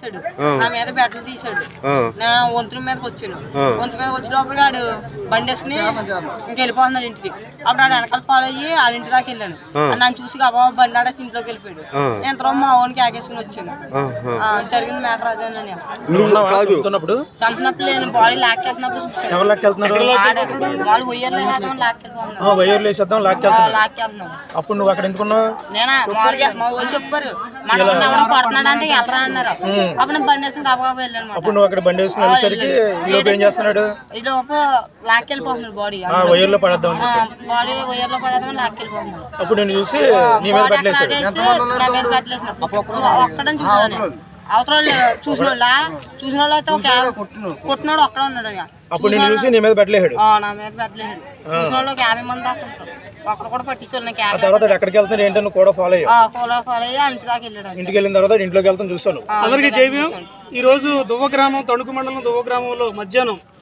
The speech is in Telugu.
తీసాడు ఆ. నా మీద బెట్టలు తీసాడు ఆ, నా వంతుల మీదకి వచ్చాను ఆ. వంతు మీద వచ్చినప్పుడు వాడు బండి వేసుకుని ఇంక వెళ్ళిపోతున్నాడు ఇంటికి. అప్పుడు ఆడు వెనకాల ఫాలో అయ్యి వాళ్ళ ఇంటి దాకా వెళ్ళాను. ఆడు నన్ను చూసి గబా బండి ఆడేసి ఇంట్లోకి వెళ్ళిపోయాడు. తర్వాత మా ఓన్కి ఆగేసుకుని వచ్చాను జరిగిన మ్యాటర్ అదేనని నువ్వు కాదు. చెప్తున్నప్పుడు? చంపినప్పుడు నేను బాడీ లాక్కెళ్తున్నప్పుడు ఎవరు లాక్కెళ్తున్నారు ఆడే వాళ్ళు వేసేద్దాం లాక్కెళ్తున్నాడు అప్పుడు నువ్వు అక్కడ ఎందుకున్నావు నేనా? మా వాళ్ళు చెప్పారు. మన కొడుతున్నాడు అంటే వెళ్ళరా అన్నారు. అప్పుడు నేను బండి వేసుకుని వెళ్ళాను అప్పుడు నువ్వు అక్కడ బండి వేసుకుని వెళ్ళేసరికి ఈ లోపు ఏం చేస్తున్నాడు? ఈ లోపు లాక్కెళ్ళిపోతున్నాడు బాడీ. ఆ వైర్లో పడేద్దాం బాడీ ఉయ్యాలో పడేదాం లాక్కెళ్ళిపోతున్నాడు అప్పుడు నేను చూసి నీ మీద పెట్టలేసాడు నా మీద పెట్టలేసినాడు ఒక్కడని చూసాను అవతల చూసిన వాళ్ళ? చూసిన వాళ్ళు అయితే ఒక కొట్టినోడు ఒక్కడ ఉన్నాడు ఇక. అప్పుడు నేను చూసి నీ మీద పెట్టలేసాడు ఆ, నా మీద పెట్టలేదు చూసిన వాళ్ళు ఒక యాభై మంది దాకా ఒక్కడ కూడా పట్టించారు నాకు ఆ యాభై తర్వాత ఎక్కడికి వెళ్తున్నాడు ఏంటో నువ్వు కూడా ఫాలో అయ్యావు ఆ, ఫాలో ఫాలో అయ్యి ఇంటి దాకా వెళ్ళాడు. ఇంటికి వెళ్ళిన తర్వాత ఇంట్లోకి వెళ్తాను చూస్తాను. అందరికీ జైవ్యం. ఈ రోజు దువ్వ గ్రామం తణుకు మండలం దువ్వ గ్రామంలో మధ్యాహ్నం